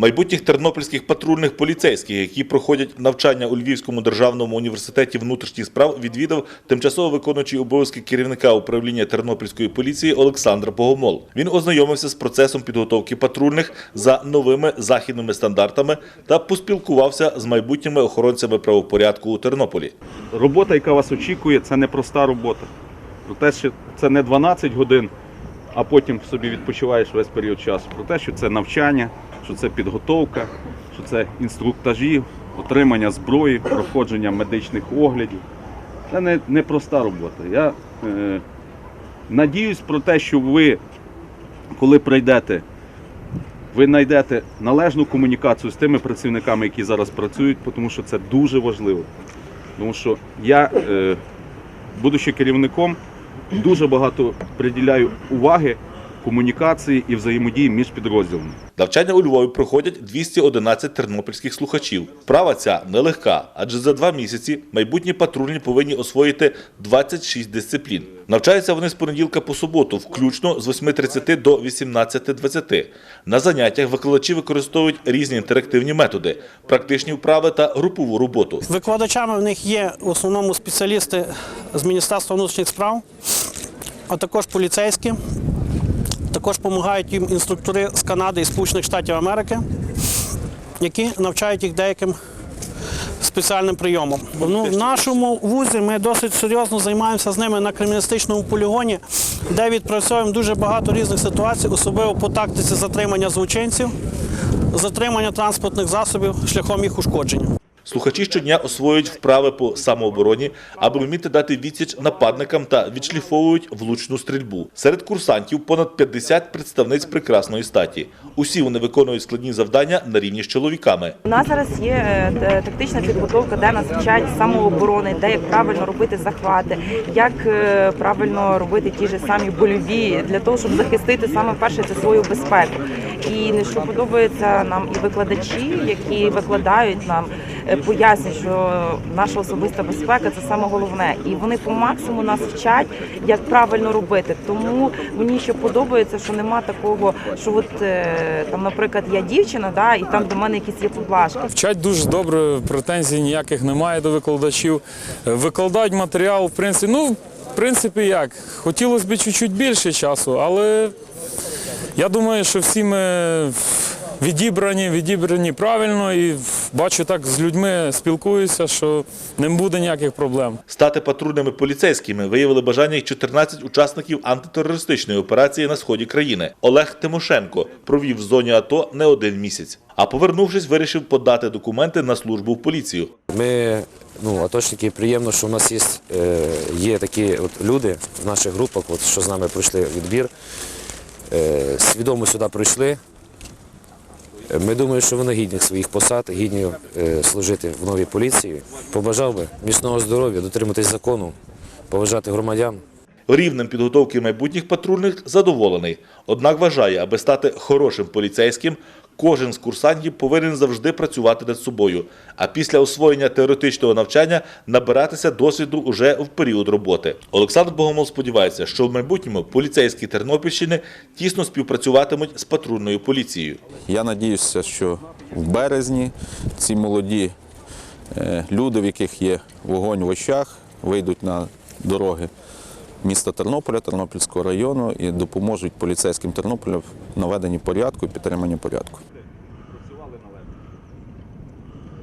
Майбутніх тернопільських патрульних поліцейських, які проходять навчання у Львівському державному університеті внутрішніх справ, відвідав тимчасово виконуючий обов'язки керівника управління тернопільської поліції Олександр Богомол. Він ознайомився з процесом підготовки патрульних за новими західними стандартами та поспілкувався з майбутніми охоронцями правопорядку у Тернополі. робота, яка вас очікує, це не проста робота. Про те, що це не 12 годин, а потім собі відпочиваєш весь період часу. Про те, що це навчання, що це підготовка, що це інструктажі, отримання зброї, проходження медичних оглядів. Це не, не проста робота. Я е, надіюсь про те, що ви, коли прийдете, ви знайдете належну комунікацію з тими працівниками, які зараз працюють, тому що це дуже важливо. Тому що я, е, будучи керівником, дуже багато приділяю уваги комунікації і взаємодії між підрозділами. Навчання у Львові проходять 211 тернопільських слухачів. Вправа ця нелегка, адже за два місяці майбутні патрульні повинні освоїти 26 дисциплін. Навчаються вони з понеділка по суботу, включно з 8.30 до 18.20. На заняттях викладачі використовують різні інтерактивні методи, практичні вправи та групову роботу. Викладачами в них є в основному спеціалісти з Міністерства внутрішніх справ, а також поліцейські. Також допомагають їм інструктори з Канади і Сполучених Штатів Америки, які навчають їх деяким спеціальним прийомом. Ну, в нашому вузі ми досить серйозно займаємося з ними на криміналістичному полігоні, де відпрацьовуємо дуже багато різних ситуацій, особливо по тактиці затримання злочинців, затримання транспортних засобів шляхом їх ушкодження. Слухачі щодня освоюють вправи по самообороні, аби вміти дати відсіч нападникам та відшліфовують влучну стрільбу. Серед курсантів понад 50 представниць прекрасної статі. Усі вони виконують складні завдання на рівні з чоловіками. У нас зараз є е, тактична підготовка, де нас вчать самооборони, де як правильно робити захвати, як е, правильно робити ті ж самі больові для того, щоб захистити саме перше це свою безпеку. І не що подобається нам і викладачі, які викладають нам, е, пояснюють, що наша особиста безпека це саме головне. І вони по максимуму нас вчать, як правильно робити. Тому мені ще подобається, що нема такого, що от е, там, наприклад, я дівчина, да, і там до мене якісь є поблажки. Вчать дуже добре, претензій ніяких немає до викладачів. Е, Викладають матеріал, в принципі, ну, в принципі, як. Хотілося б чуть-чуть більше часу, але я думаю, що всі ми відібрані, відібрані правильно і бачу так з людьми спілкуюся, що не буде ніяких проблем. Стати патрульними поліцейськими виявили бажання 14 учасників антитерористичної операції на сході країни. Олег Тимошенко провів в зоні АТО не один місяць. А повернувшись, вирішив подати документи на службу в поліцію. Ми, ну, аточники, приємно, що у нас є, е, є такі от люди в наших групах, от, що з нами пройшли відбір, свідомо сюди прийшли. Е, Ми думаємо, що вони гідні своїх посад, гідні е, служити в новій поліції. Побажав би міцного здоров'я, дотриматись закону, поважати громадян. Рівнем підготовки майбутніх патрульних задоволений. Однак вважає, аби стати хорошим поліцейським, кожен з курсантів повинен завжди працювати над собою, а після освоєння теоретичного навчання набиратися досвіду уже в період роботи. Олександр Богомол сподівається, що в майбутньому поліцейські Тернопільщини тісно співпрацюватимуть з патрульною поліцією. Я надіюся, що в березні ці молоді е, люди, в яких є вогонь в очах, вийдуть на дороги міста Тернополя, Тернопільського району і допоможуть поліцейським Тернополя в наведенні порядку і підтриманні порядку.